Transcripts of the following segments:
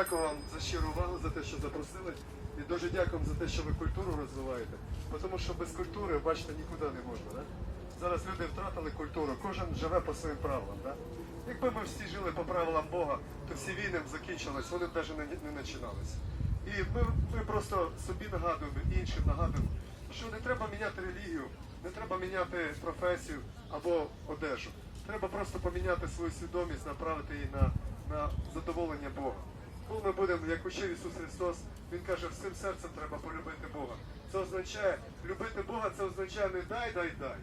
дякую вам за щиру увагу, за те, що запросили. І дуже дякую за те, що ви культуру розвиваєте. Тому що без культури, бачите, нікуди не можна. Да? Зараз люди втратили культуру, кожен живе по своїм правилам. Да? Якби ми всі жили по правилам Бога, то всі війни б закінчились, вони б навіть не, не починалися. І ми, ми просто собі нагадуємо, іншим нагадуємо, що не треба міняти релігію, не треба міняти професію або одежу. Треба просто поміняти свою свідомість, направити її на, на задоволення Бога. Коли ми будемо, як учив Ісус Христос, Він каже, всім серцем треба полюбити Бога. Це означає, любити Бога, це означає не дай, дай, дай.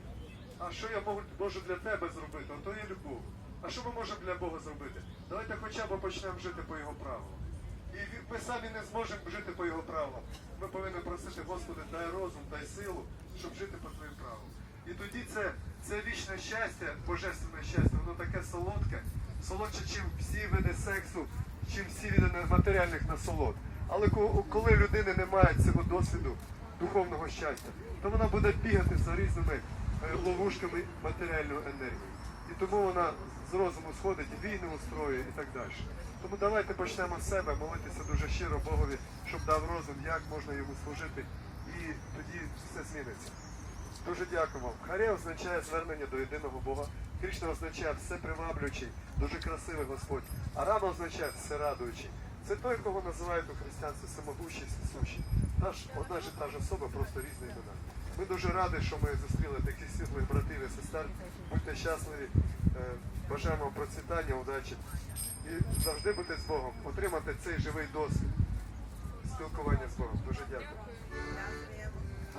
А що я можу, можу для тебе зробити? Ото є любов. А що ми можемо для Бога зробити? Давайте хоча б почнемо жити по Його правилам. І ми самі не зможемо жити по Його правилам. Ми повинні просити, Господи, дай розум, дай силу, щоб жити по Твоїм правилам. І тоді це, це вічне щастя, божественне щастя, воно таке солодке, солодше, чим всі види сексу, чим всі види матеріальних насолод. Але коли людини немає цього досвіду духовного щастя, то вона буде бігати за різними е, ловушками матеріальної енергії. І тому вона з розуму сходить, війни устроює і так далі. Тому давайте почнемо з себе, молитися дуже щиро Богові, щоб дав розум, як можна йому служити, і тоді все зміниться. Дуже дякую вам. Харе означає звернення до єдиного Бога. Кришна означає все приваблюючий, дуже красивий Господь. А Рама означає все радуючий. Це той, кого називають у християнстві самогущий, всесущий. Та ж одна ж та ж особа, просто різні імена. Ми дуже раді, що ми зустріли таких світлих братів і сестер. Будьте щасливі, Е, бажаємо процвітання, удачі. І завжди бути з Богом, отримати цей живий досвід спілкування з Богом. Дуже дякую.